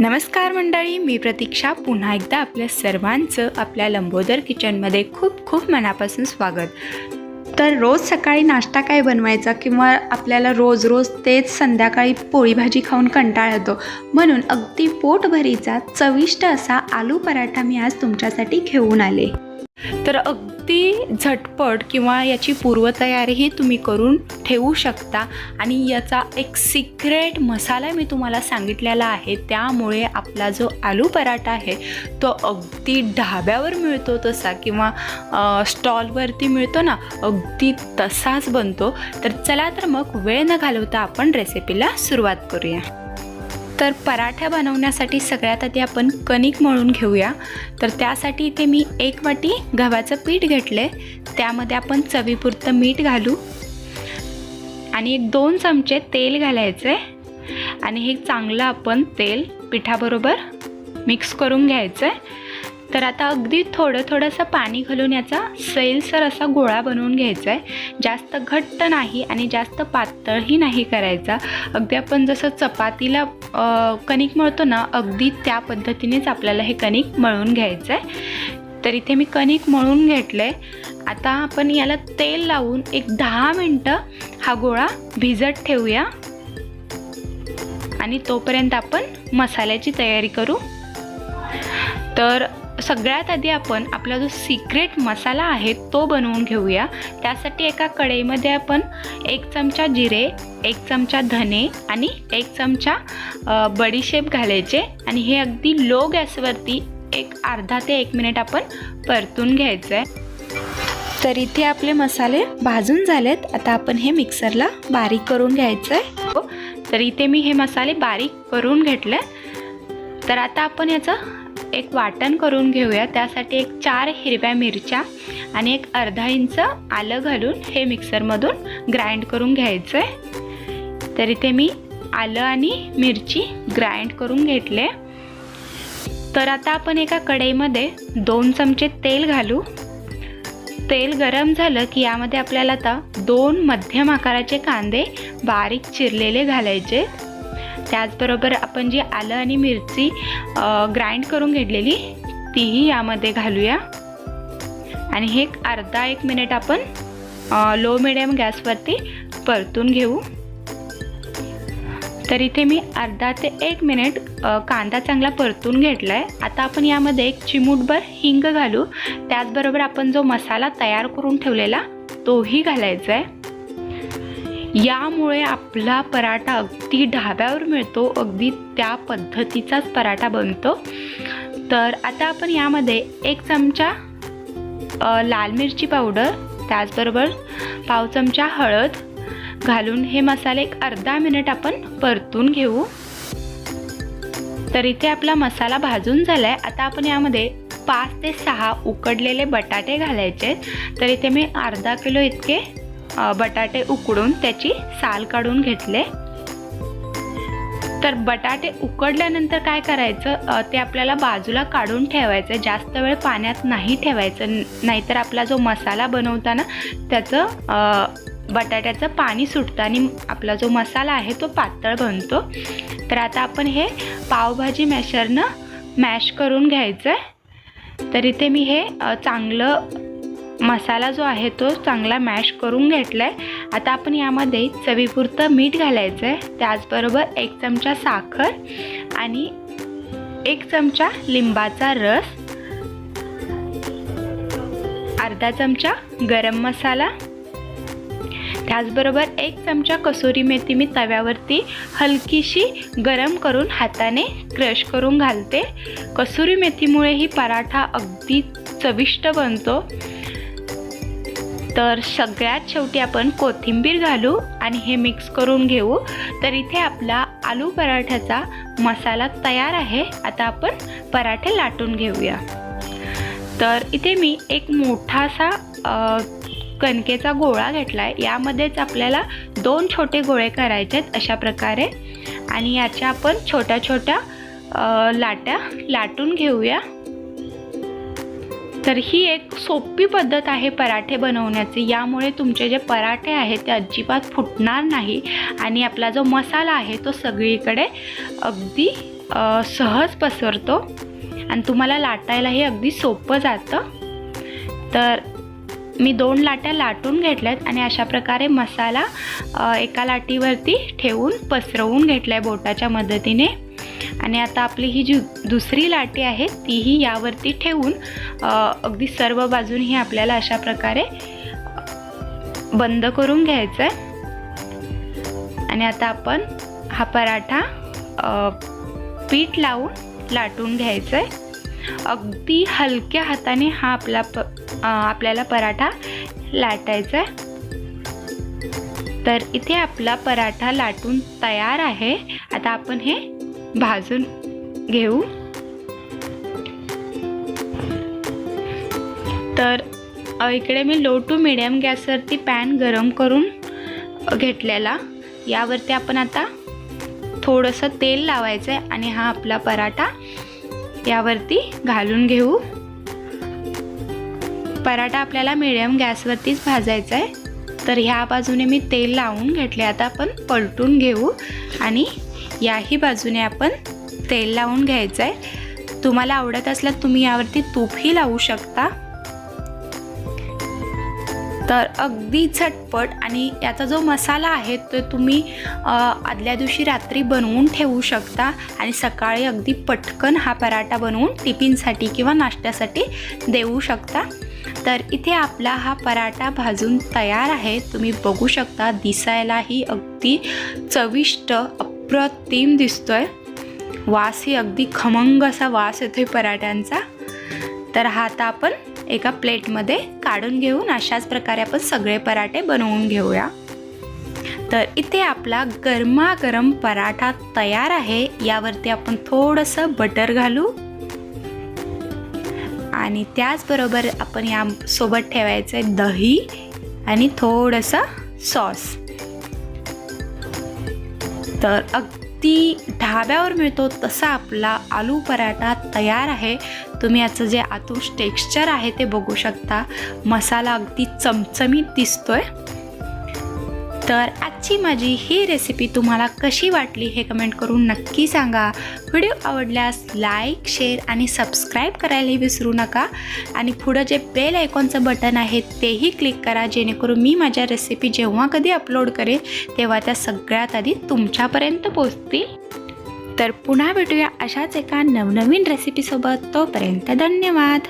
नमस्कार मंडळी मी प्रतीक्षा. पुन्हा एकदा आपल्या सर्वांचं आपल्या लंबोदर किचनमध्ये खूप खूप मनापासून स्वागत. तर रोज सकाळी नाश्ता काय बनवायचा किंवा आपल्याला रोज रोज तेच संध्याकाळी पोळी भाजी खाऊन कंटाळा येतो म्हणून अगदी पोटभरीचा चविष्ट असा आलू पराठा मी आज तुमच्यासाठी घेऊन आले. तर अगदी झटपट किंवा याची पूर्वतयारीही तुम्ही करून ठेवू शकता. आणि याचा एक सिक्रेट मसाला मी तुम्हाला सांगितलेला आहे. त्यामुळे आपला जो आलू पराठा आहे तो अगदी ढाब्यावर मिळतो तसा किंवा स्टॉलवरती मिळतो ना अगदी तसाच बनतो. तर चला तर मग वेळ न घालवता आपण रेसिपीला सुरुवात करूया. तर पराठ्या बनवण्यासाठी सगळ्यात आधी आपण कणिक मळून घेऊया. तर त्यासाठी इथे मी एक वाटी गव्हाचं पीठ घेतले त्यामध्ये आपण चवीपुरतं मीठ घालू. आणि एक दोन चमचे तेल घालायचे आणि हे चांगलं आपण तेल पिठाबरोबर मिक्स करून घ्यायचं आहे तर आता अगदी थोडं थोडंसं पाणी घालून याचा सैलसर असा गोळा बनवून घ्यायचा आहे जास्त घट्ट नाही आणि जास्त पातळही नाही करायचा. अगदी आपण जसं चपातीला कणिक मळतो ना अगदी त्या पद्धतीनेच आपल्याला हे कणिक मळून घ्यायचं आहे तर इथे मी कणिक मळून घेतलं आहे आता आपण याला तेल लावून एक दहा मिनटं हा गोळा भिजत ठेवूया. आणि तोपर्यंत आपण मसाल्याची तयारी करू. तर सगळ्यात आधी आपण आपला जो सिक्रेट मसाला आहे तो बनवून घेऊया. त्यासाठी एका कढईमध्ये आपण एक चमचा जिरे एक चमचा धने आणि एक चमचा बडीशेप घालायचे आणि हे अगदी लो गॅसवरती एक अर्धा ते एक मिनिट आपण परतून घ्यायचं आहे तर इथे आपले मसाले भाजून झालेत. आता आपण हे मिक्सरला बारीक करून घ्यायचं आहे तर इथे मी हे मसाले बारीक करून घेतले. तर आता आपण याचं एक वाटण करून घेऊया. त्यासाठी एक चार हिरव्या मिरच्या आणि एक अर्धा इंच आलं घालून हे मिक्सरमधून ग्राइंड करून घ्यायचं आहे तर इथे मी आलं आणि मिरची ग्राइंड करून घेतले. तर आता आपण एका कढईमध्ये दोन चमचे तेल घालू. तेल गरम झालं की यामध्ये आपल्याला आता दोन मध्यम आकाराचे कांदे बारीक चिरलेले घालायचे. त्याचबरोबर आपण जी आलं आणि मिरची ग्राइंड करून घेतलेली तीही यामध्ये घालूया. आणि हे एक अर्धा एक मिनिट आपण लो मिडियम गॅसवरती परतून घेऊ. तर इथे मी अर्धा ते एक मिनिट कांदा चांगला परतून घेतला आहे आता आपण यामध्ये एक चिमूटभर हिंग घालू. त्याचबरोबर आपण जो मसाला तयार करून ठेवलेला तोही घालायचा आहे यामुळे आपला पराठा अगदी ढाब्यावर मिळतो अगदी त्या पद्धतीचाच पराठा बनतो. तर आता आपण यामध्ये एक चमचा लाल मिरची पावडर त्याचबरोबर पाव चमचा हळद घालून हे मसाले एक अर्धा मिनिट आपण परतून घेऊ. तर इथे आपला मसाला भाजून झाला आहे आता आपण यामध्ये पाच ते सहा उकडलेले बटाटे घालायचे तर इथे मी अर्धा किलो इतके बटाटे उकडून त्याची साल काढून घेतले. तर बटाटे उकडल्यानंतर काय करायचं? ते आपल्याला बाजूला काढून ठेवायचं. जास्त वेळ पाण्यात नाही ठेवायचं. नाहीतर आपला जो मसाला बनवताना त्याचं बटाट्याचं पाणी सुटतं आणि आपला जो मसाला आहे तो पातळ बनतो. तर आता आपण हे पावभाजी मॅशरनं मॅश करून घ्यायचं आहे तर इथे मी हे चांगलं मसाला जो आहे तो चांगला मॅश करून घेतला आहे आता आपण यामध्ये चवीपुरतं मीठ घालायचं आहे त्याचबरोबर एक चमचा साखर आणि एक चमचा लिंबाचा रस. अर्धा चमचा गरम मसाला. त्याचबरोबर एक चमचा कसुरी मेथी मी तव्यावरती हलकीशी गरम करून हाताने क्रश करून घालते. कसुरी मेथीमुळे ही पराठा अगदी चविष्ट बनतो. तर सगळ्यात शेवटी आपण कोथिंबीर घालू आणि हे मिक्स करून घेऊ. तर इथे आपला आलू पराठ्याचा मसाला तयार आहे. आता आपण पराठे लाटून घेऊया. तर इथे मी एक मोठासा कणकेचा गोळा घेतला आहे यामध्येच आपल्याला दोन छोटे गोळे करायचे आहेत अशा प्रकारे. आणि याच्या आपण छोट्या छोट्या लाट्या लाटून घेऊया. तर ही एक सोपी पद्धत आहे पराठे बनवण्याची. यामुळे तुमचे जे पराठे आहेत ते अजिबात फुटणार नाही आणि आपला जो मसाला आहे तो सगळीकडे अगदी सहज पसरतो आणि तुम्हाला लाटायलाही अगदी सोपं जातं. तर मी दोन लाट्या लाटून घेतल्यात आणि अशा प्रकारे मसाला एका लाटीवरती ठेवून पसरवून घेतला आहे बोटाच्या मदतीने. आणि आता आपली ही जी दुसरी लाटी आहे तीही यावरती ठेवून अगदी सर्व बाजूनही आपल्याला अशा प्रकारे बंद करून घ्यायचं आहे आणि आता आपण हा पराठा पीठ लावून लाटून घ्यायचं आहे अगदी हलक्या हाताने हा आपला प आपल्याला पराठा लाटायचा आहे तर इथे आपला पराठा लाटून तयार आहे. आता आपण हे भाजून घेऊ. तर इकडे मी लो टू मिडियम गॅसवरती पॅन गरम करून घेतलेला. यावरती आपण आता थोडंसं तेल लावायचं आहे आणि हा आपला पराठा यावरती घालून घेऊ. पराठा आपल्याला मिडियम गॅसवरतीच भाजायचा आहे तर ह्या बाजूने मी तेल लावून घेतले. आता आपण पलटून घेऊ आणि याही बाजूने आपण तेल लावून घ्यायचं आहे तुम्हाला आवडत असल्यास तुम्ही यावरती तूपही लावू शकता. तर अगदी झटपट आणि याचा जो मसाला आहे तो तुम्ही आदल्या दिवशी रात्री बनवून ठेवू शकता आणि सकाळी अगदी पटकन हा पराठा बनवून टिफिनसाठी किंवा नाश्त्यासाठी देऊ शकता. तर इथे आपला हा पराठा भाजून तयार आहे. तुम्ही बघू शकता दिसायलाही अगदी चविष्ट अप्रतिम दिसतोय. वासही अगदी खमंग असा वास येतो आहे पराठ्यांचा. तर हा आता आपण एका प्लेटमध्ये काढून घेऊन अशाच प्रकारे आपण सगळे पराठे बनवून घेऊया. तर इथे आपला गरमागरम पराठा तयार आहे. यावरती आपण थोडंसं बटर घालू. आणि त्याचबरोबर आपण या सोबत ठेवायचं आहे दही आणि थोडंसं सॉस. तर अगदी ढाब्यावर मिळतो तसा आपला आलू पराठा तयार आहे. तुम्ही याचं जे आतून टेक्स्चर आहे ते बघू शकता. मसाला अगदी चमचमीत दिसतोय. तर आजची माझी ही रेसिपी तुम्हाला कशी वाटली हे कमेंट करून नक्की सांगा. व्हिडिओ आवडल्यास लाईक शेअर आणि सबस्क्राईब करायलाही विसरू नका. आणि पुढं जे बेल आयकॉनचं बटन आहे तेही क्लिक करा जेणेकरून मी माझ्या रेसिपी जेव्हा कधी अपलोड करेन तेव्हा त्या सगळ्यात आधी तुमच्यापर्यंत पोचतील तर पुन्हा भेटूया अशाच एका नवनवीन रेसिपीसोबत तोपर्यंत धन्यवाद.